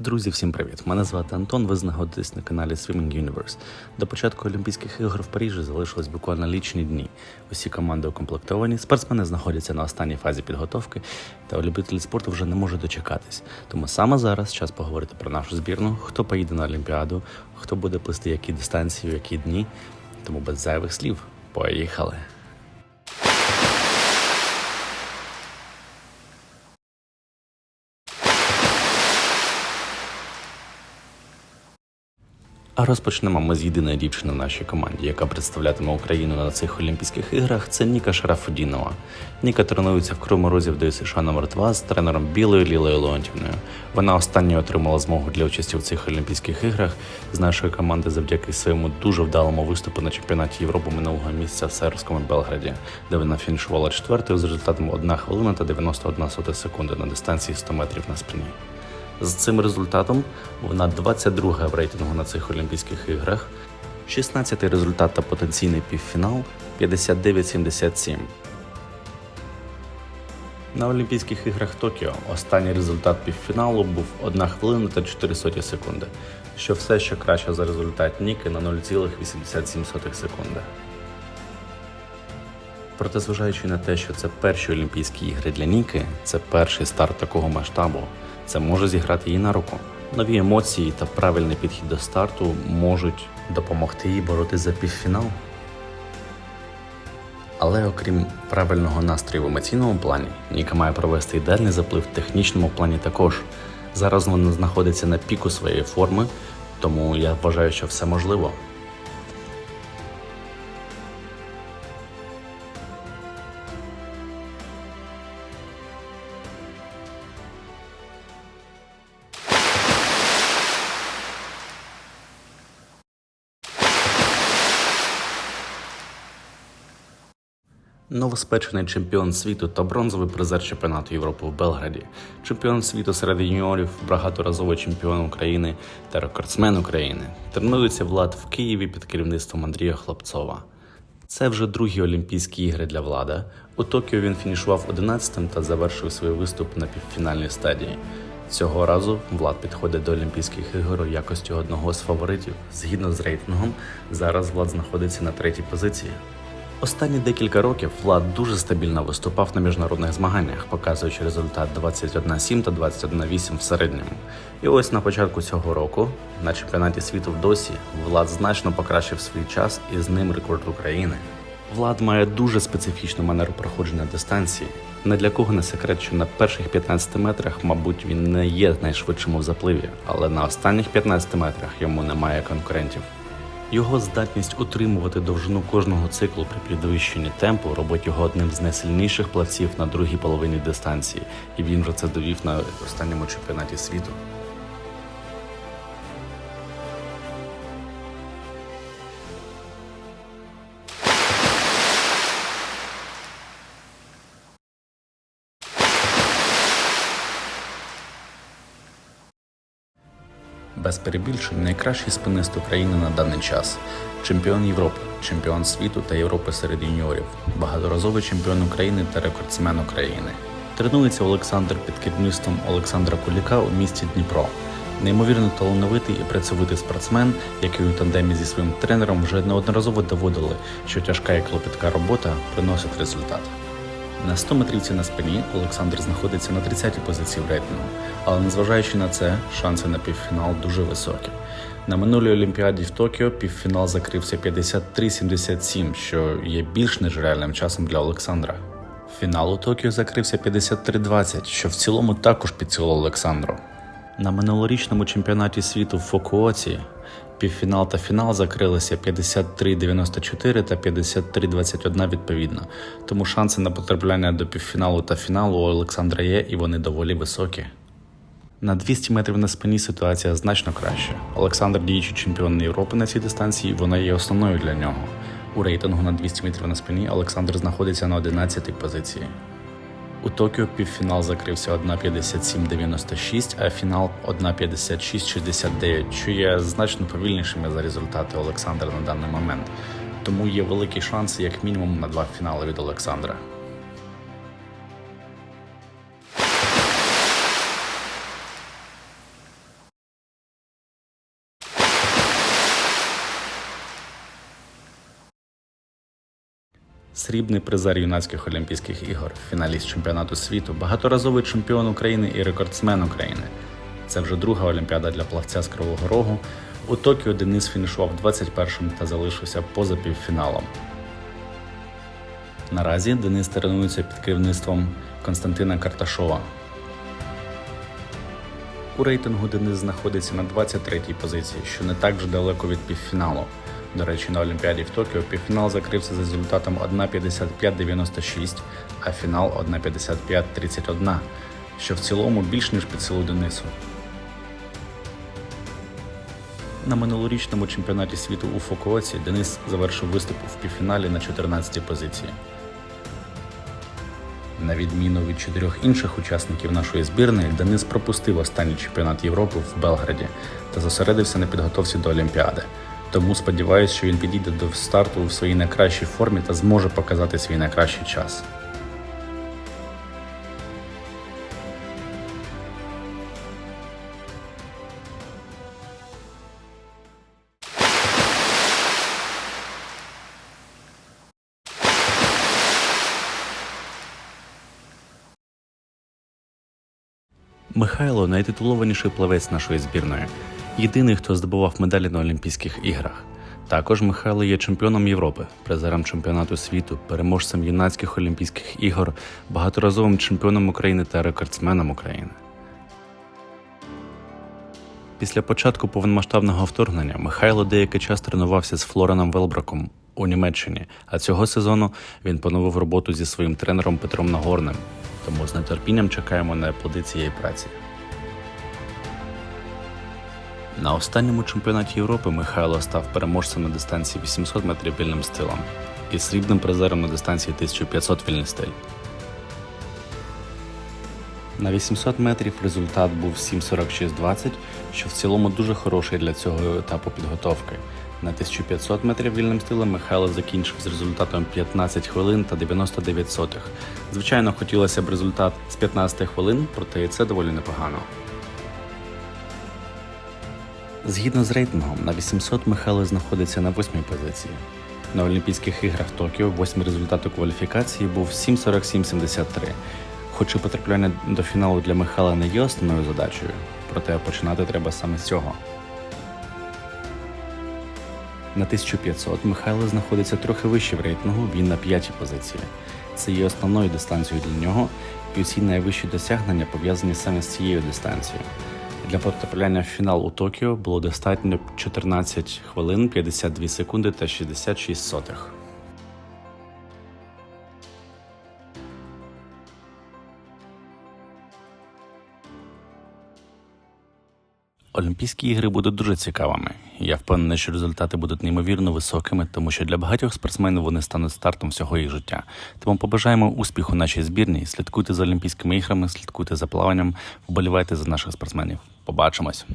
Друзі, всім привіт! Мене звати Антон. Ви знаходитесь на каналі Swimming Universe. До початку Олімпійських ігор в Парижі залишилось буквально лічні дні. Усі команди укомплектовані, спортсмени знаходяться на останній фазі підготовки, та любителі спорту вже не можуть дочекатись. Тому саме зараз час поговорити про нашу збірну, хто поїде на Олімпіаду, хто буде плисти які дистанції, в які дні. Тому без зайвих слів. Поїхали! А розпочнемо ми з єдиної дівчини в нашій команді, яка представлятиме Україну на цих Олімпійських іграх. Це Ніка Шарафудінова. Ніка тренується в Кривому Розі в ДСШ номер 2 з тренером Білою Лілою Леонтівною. Вона останньою отримала змогу для участі в цих Олімпійських іграх з нашої команди завдяки своєму дуже вдалому виступу на чемпіонаті Європи минулого місяця в сербському Белграді, де вона фінішувала четвертою з результатом 1 хвилина та 91 сота секунди на дистанції 100 метрів на спині. З цим результатом вона 22 в рейтингу на цих Олімпійських іграх, 16-й результат та потенційний півфінал 59-77. На Олімпійських іграх Токіо останній результат півфіналу був 1 хвилина та 4 соті секунди, що все ще краще за результат Ніки на 0,87 секунди. Проте, зважаючи на те, що це перші Олімпійські ігри для Ніки, це перший старт такого масштабу, це може зіграти їй на руку. Нові емоції та правильний підхід до старту можуть допомогти їй боротися за півфінал. Але окрім правильного настрою в емоційному плані, Ніка має провести ідеальний заплив в технічному плані також. Зараз вона знаходиться на піку своєї форми, тому я вважаю, що все можливо. Новоспечений чемпіон світу та бронзовий призер чемпіонату Європи в Белграді, чемпіон світу серед юніорів, багаторазовий чемпіон України та рекордсмен України. Тренується Влад в Києві під керівництвом Андрія Хлопцова. Це вже другі Олімпійські ігри для влада. У Токіо він фінішував 11-тим та завершив свій виступ на півфінальній стадії. Цього разу Влад підходить до Олімпійських ігор у якості одного з фаворитів. Згідно з рейтингом, зараз Влад знаходиться на третій позиції. Останні декілька років Влад дуже стабільно виступав на міжнародних змаганнях, показуючи результат 21-7 та 21-8 в середньому. І ось на початку цього року, на чемпіонаті світу в досі, Влад значно покращив свій час і з ним рекорд України. Влад має дуже специфічну манеру проходження дистанції. Не для кого не секрет, що на перших 15 метрах, мабуть, він не є найшвидшим у запливі, але на останніх 15 метрах йому немає конкурентів. Його здатність утримувати довжину кожного циклу при підвищенні темпу робить його одним з найсильніших плавців на другій половині дистанції, і він вже це довів на останньому чемпіонаті світу. Без перебільшень найкращий спинист України на даний час. Чемпіон Європи, чемпіон світу та Європи серед юніорів, багаторазовий чемпіон України та рекордсмен України. Тренується Олександр під керівництвом Олександра Куліка у місті Дніпро. Неймовірно талановитий і працьовитий спортсмен, який у тандемі зі своїм тренером вже неодноразово доводили, що тяжка і клопітка робота приносить результат. На 100 метрівці на спині Олександр знаходиться на 30-й позиції в рейтингу, але незважаючи на це, шанси на півфінал дуже високі. На минулій Олімпіаді в Токіо півфінал закрився 53-77, що є більш ніж реальним часом для Олександра. Фінал у Токіо закрився 53-20, що в цілому також під силу Олександру. На минулорічному чемпіонаті світу в Фукуоці півфінал та фінал закрилися 53-94 та 53-21 відповідно. Тому шанси на потрапляння до півфіналу та фіналу у Олександра є і вони доволі високі. На 200 метрів на спині ситуація значно краща. Олександр, діючий чемпіон Європи на цій дистанції, вона є основною для нього. У рейтингу на 200 метрів на спині Олександр знаходиться на 11-й позиції. У Токіо півфінал закрився 1.57.96, а фінал 1.56.69, що є значно повільнішими за результати Олександра на даний момент. Тому є великі шанси, як мінімум, на два фінали від Олександра. Срібний призер юнацьких Олімпійських ігор, фіналіст чемпіонату світу, багаторазовий чемпіон України і рекордсмен України. Це вже друга Олімпіада для плавця з Кривого Рогу. У Токіо Денис фінішував 21-м та залишився поза півфіналом. Наразі Денис тренується під керівництвом Константина Карташова. У рейтингу Денис знаходиться на 23-й позиції, що не так вже далеко від півфіналу. До речі, на Олімпіаді в Токіо півфінал закрився за результатом 1.55.96, а фінал 1.55.31, що в цілому більш ніж під силу Денису. На минулорічному чемпіонаті світу у Фукуоці Денис завершив виступ в півфіналі на 14-й позиції. На відміну від чотирьох інших учасників нашої збірної, Денис пропустив останній чемпіонат Європи в Белграді та зосередився на підготовці до Олімпіади. Тому сподіваюся, що він підійде до старту в своїй найкращій формі та зможе показати свій найкращий час. Михайло найтитулованіший плавець нашої збірної. Єдиний, хто здобував медалі на Олімпійських іграх. Також Михайло є чемпіоном Європи, призером чемпіонату світу, переможцем юнацьких Олімпійських ігор, багаторазовим чемпіоном України та рекордсменом України. Після початку повномасштабного вторгнення Михайло деякий час тренувався з Флореном Велбраком у Німеччині, а цього сезону він поновив роботу зі своїм тренером Петром Нагорним. Тому з нетерпінням чекаємо на плоди цієї праці. На останньому чемпіонаті Європи Михайло став переможцем на дистанції 800 метрів вільним стилем і срібним призером на дистанції 1500 вільний стиль. На 800 метрів результат був 7.46.20, що в цілому дуже хороший для цього етапу підготовки. На 1500 метрів вільним стилем Михайло закінчив з результатом 15 хвилин та 99 сотих. Звичайно, хотілося б результат з 15 хвилин, проте це доволі непогано. Згідно з рейтингом, на 800 Михайло знаходиться на восьмій позиції. На Олімпійських іграх Токіо восьмий результат у кваліфікації був 7.47.73. Хоч і потрапляння до фіналу для Михайла не є основною задачею, проте починати треба саме з цього. На 1500 Михайло знаходиться трохи вище в рейтингу, він на п'ятій позиції. Це є основною дистанцією для нього, і усі найвищі досягнення пов'язані саме з цією дистанцією. Для потрапляння в фінал у Токіо було достатньо 14 хвилин 52 секунди та 66 сотих. Олімпійські ігри будуть дуже цікавими. Я впевнений, що результати будуть неймовірно високими, тому що для багатьох спортсменів вони стануть стартом всього їх життя. Тому побажаємо успіху нашій збірній. Слідкуйте за Олімпійськими іграми, слідкуйте за плаванням, вболівайте за наших спортсменів. Побачимось.